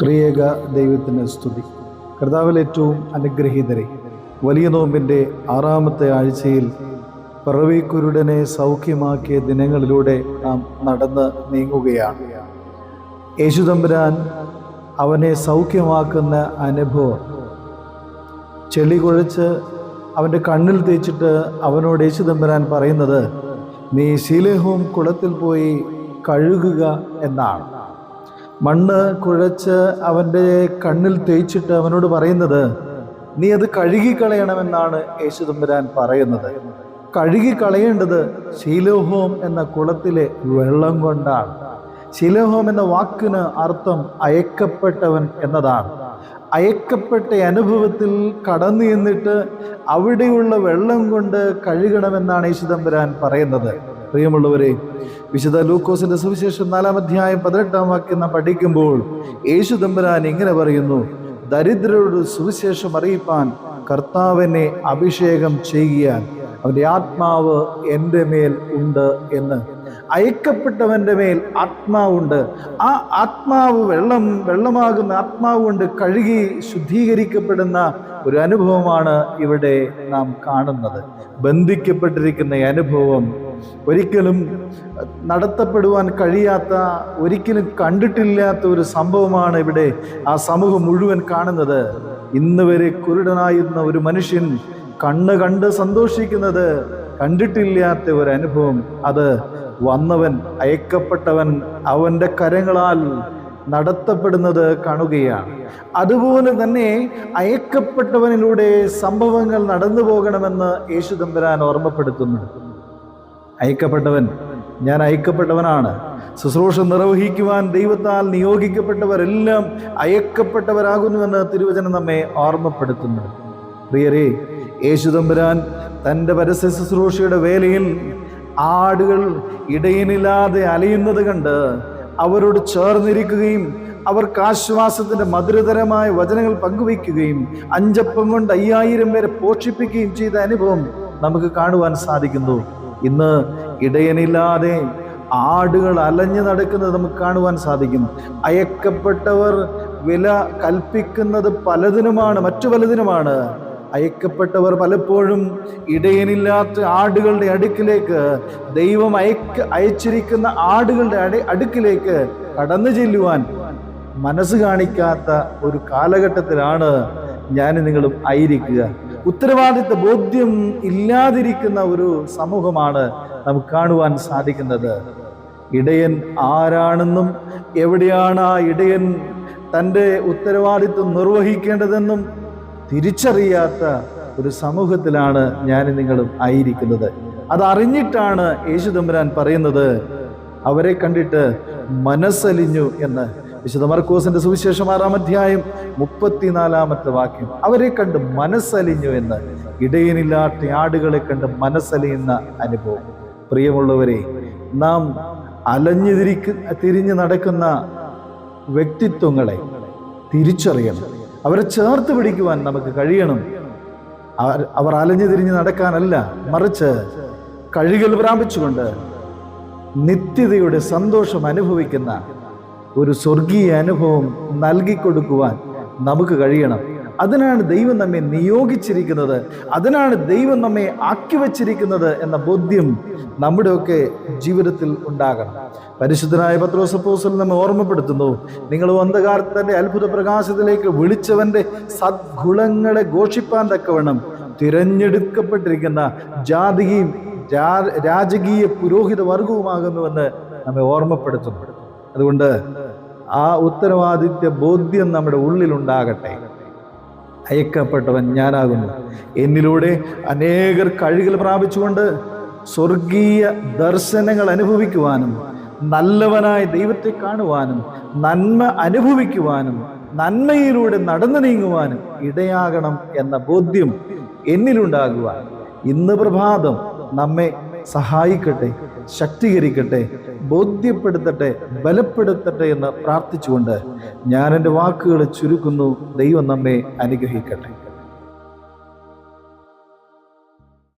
ത്രിയേക ദൈവത്തിന് സ്തുതി. കർത്താവിൽ ഏറ്റവും അനുഗ്രഹീതരെ വലിയ നോമ്പിന്റെ ആറാമത്തെ ആഴ്ചയിൽ പിറവിക്കുരുടനെ സൗഖ്യമാക്കിയ ദിനങ്ങളിലൂടെ നാം നടന്ന് നീങ്ങുകയാണ്. യേശുതമ്പുരാൻ അവനെ സൗഖ്യമാക്കുന്ന അനുഭവം ചെളി കുഴച്ച് അവന്റെ കണ്ണിൽ തേച്ചിട്ട് അവനോട് യേശുതമ്പുരാൻ പറയുന്നത് നീ ശീലഹവും കുളത്തിൽ പോയി കഴുകുക എന്നാണ്. മണ്ണ് കുഴച്ച് അവന്റെ കണ്ണിൽ തേച്ചിട്ട് അവനോട് പറയുന്നത് നീ അത് കഴുകിക്കളയണമെന്നാണ് യേശുദമ്പുരാൻ പറയുന്നത്. കഴുകിക്കളയേണ്ടത് ശീലോഹോം എന്ന കുളത്തിലെ വെള്ളം കൊണ്ടാണ്. ശീലോഹോം എന്ന വാക്കിന് അർത്ഥം അയക്കപ്പെട്ടവൻ എന്നതാണ്. അയക്കപ്പെട്ട അനുഭവത്തിൽ കടന്നു എന്നിട്ട് അവിടെയുള്ള വെള്ളം കൊണ്ട് കഴുകണമെന്നാണ് യേശുദമ്പുരാൻ പറയുന്നത്. പ്രിയമുള്ളവരെ വിശുദ്ധ ലൂക്കോസിന്റെ സുവിശേഷം നാലാം അധ്യായം പതിനെട്ടാം വാക്യം നാം പഠിക്കുമ്പോൾ യേശു തമ്പുരാൻ ഇങ്ങനെ പറയുന്നു ദരിദ്രരോട് സുവിശേഷം അറിയിപ്പാൻ കർത്താവിനെ അഭിഷേകം ചെയ്യാൻ അവന്റെ ആത്മാവ് എന്റെ മേൽ ഉണ്ട് എന്ന്. അയക്കപ്പെട്ടവന്റെ മേൽ ആത്മാവുണ്ട് ആ ആത്മാവ് വെള്ളം വെള്ളമാകുന്ന ആത്മാവ് കൊണ്ട് കഴുകി ശുദ്ധീകരിക്കപ്പെടുന്ന ഒരു അനുഭവമാണ് ഇവിടെ നാം കാണുന്നത്. ബന്ധിക്കപ്പെട്ടിരിക്കുന്ന അനുഭവം ഒരിക്കലും നടത്തപ്പെടുവാൻ കഴിയാത്ത ഒരിക്കലും കണ്ടിട്ടില്ലാത്ത ഒരു സംഭവമാണ് ഇവിടെ ആ സമൂഹം മുഴുവൻ കാണുന്നത്. ഇന്ന് വരെ കുരുടനായിരുന്ന ഒരു മനുഷ്യൻ കണ്ണ് കണ്ട് സന്തോഷിക്കുന്നത് കണ്ടിട്ടില്ലാത്ത ഒരു അനുഭവം അത്. വന്നവൻ അയക്കപ്പെട്ടവൻ അവന്റെ കരങ്ങളാൽ നടത്തപ്പെടുന്നത് കാണുകയാണ്. അതുപോലെ തന്നെ അയക്കപ്പെട്ടവനിലൂടെ സംഭവങ്ങൾ നടന്നു പോകണമെന്ന് യേശു തമ്പുരാൻ ഓർമ്മപ്പെടുത്തുന്നു. അയക്കപ്പെട്ടവൻ ഞാൻ അയക്കപ്പെട്ടവനാണ് ശുശ്രൂഷ നിർവഹിക്കുവാൻ ദൈവത്താൽ നിയോഗിക്കപ്പെട്ടവരെല്ലാം അയക്കപ്പെട്ടവരാകുന്നുവെന്ന് തിരുവചനം നമ്മെ ഓർമ്മപ്പെടുത്തുന്നു. പ്രിയരെ യേശുദമ്പുരാൻ തന്റെ പരസ്യ ശുശ്രൂഷയുടെ വേലയിൽ ആടുകൾ ഇടയിനില്ലാതെ അലയുന്നത് കണ്ട് അവരോട് ചേർന്നിരിക്കുകയും അവർക്ക് ആശ്വാസത്തിന്റെ മധുരതരമായ വചനങ്ങൾ പങ്കുവയ്ക്കുകയും അഞ്ചപ്പം കൊണ്ട് അയ്യായിരം പേരെ പോഷിപ്പിക്കുകയും ചെയ്ത അനുഭവം നമുക്ക് കാണുവാൻ സാധിക്കുന്നു. ഇന്ന് ഇടയനില്ലാതെ ആടുകൾ അലഞ്ഞു നടക്കുന്നത് നമുക്ക് കാണുവാൻ സാധിക്കും. അയക്കപ്പെട്ടവർ വില കൽപ്പിക്കുന്നത് പലതിനുമാണ് മറ്റു പലതിനുമാണ്. അയക്കപ്പെട്ടവർ പലപ്പോഴും ഇടയനില്ലാത്ത ആടുകളുടെ അടുക്കിലേക്ക് ദൈവം അയക്ക അയച്ചിരിക്കുന്ന ആടുകളുടെ അടി അടുക്കിലേക്ക് കടന്നു ചെല്ലുവാൻ മനസ്സ് കാണിക്കാത്ത ഒരു കാലഘട്ടത്തിലാണ് ഞാൻ നിങ്ങളും ആയിരിക്കുക. ഉത്തരവാദിത്ത ബോധ്യം ഇല്ലാതിരിക്കുന്ന ഒരു സമൂഹമാണ് നമുക്ക് കാണുവാൻ സാധിക്കുന്നത്. ഇടയൻ ആരാണെന്നും എവിടെയാണ് ആ ഇടയൻ തന്റെ ഉത്തരവാദിത്വം നിർവഹിക്കേണ്ടതെന്നും തിരിച്ചറിയാത്ത ഒരു സമൂഹത്തിലാണ് ഞാൻ നിങ്ങളും ആയിരിക്കുന്നത്. അതറിഞ്ഞിട്ടാണ് യേശു തമ്പുരാൻ പറയുന്നത് അവരെ കണ്ടിട്ട് മനസ്സലിഞ്ഞു എന്ന്. വിശുദ്ധ മർക്കോസിന്റെ സുവിശേഷം ആറാം അധ്യായം മുപ്പത്തിനാലാമത്തെ വാക്യം. അവരെ കണ്ട് മനസ്സലിഞ്ഞു എന്ന് ഇടയനില്ലാത്ത ആടുകളെ കണ്ട് മനസ്സലിയുന്ന അനുഭവം. പ്രിയമുള്ളവരെ നാം അലഞ്ഞു തിരിക്ക് തിരിഞ്ഞു നടക്കുന്ന വ്യക്തിത്വങ്ങളെ തിരിച്ചറിയണം. അവരെ ചേർത്ത് പിടിക്കുവാൻ നമുക്ക് കഴിയണം. അവർ അലഞ്ഞു തിരിഞ്ഞ് നടക്കാനല്ല മറിച്ച് കഴുകൽ പ്രാപിച്ചുകൊണ്ട് നിത്യതയുടെ സന്തോഷം അനുഭവിക്കുന്ന ഒരു സ്വർഗീയ അനുഭവം നൽകിക്കൊടുക്കുവാൻ നമുക്ക് കഴിയണം. അതിനാണ് ദൈവം നമ്മെ നിയോഗിച്ചിരിക്കുന്നത്. അതിനാണ് ദൈവം നമ്മെ ആക്കി വച്ചിരിക്കുന്നത് എന്ന ബോധ്യം നമ്മുടെയൊക്കെ ജീവിതത്തിൽ ഉണ്ടാകണം. പരിശുദ്ധനായ പത്രോസപ്പോസൽ നമ്മെ ഓർമ്മപ്പെടുത്തുന്നു. നിങ്ങൾ അന്ധകാരത്തിന്റെ അത്ഭുത പ്രകാശത്തിലേക്ക് വിളിച്ചവന്റെ സദ്ഗുണങ്ങളെ ഘോഷിപ്പാൻ തക്കവണ്ണം തിരഞ്ഞെടുക്കപ്പെട്ടിരിക്കുന്ന ജാതിയും രാജകീയ പുരോഹിത വർഗവുമാകുന്നുവെന്ന് നമ്മെ ഓർമ്മപ്പെടുത്തുന്നു. അതുകൊണ്ട് ആ ഉത്തരവാദിത്യ ബോധ്യം നമ്മുടെ ഉള്ളിലുണ്ടാകട്ടെ. അയക്കപ്പെട്ടവൻ ഞാനാകുന്നു. എന്നിലൂടെ അനേകർ കഴുകൽ പ്രാപിച്ചുകൊണ്ട് സ്വർഗീയ ദർശനങ്ങൾ അനുഭവിക്കുവാനും നല്ലവനായ ദൈവത്തെ കാണുവാനും നന്മ അനുഭവിക്കുവാനും നന്മയിലൂടെ നടന്നു നീങ്ങുവാനും ഇടയാകണം എന്ന ബോധ്യം എന്നിലുണ്ടാകുവാൻ. ഇന്ന് പ്രഭാതം നമ്മെ സഹായിക്കട്ടെ ശക്തീകരിക്കട്ടെ ബോധ്യപ്പെടുത്തട്ടെ ബലപ്പെടുത്തട്ടെ എന്ന് പ്രാർത്ഥിച്ചുകൊണ്ട് ഞാൻ എന്റെ വാക്കുകൾ ചുരുക്കുന്നു. ദൈവം നമ്മെ അനുഗ്രഹിക്കട്ടെ.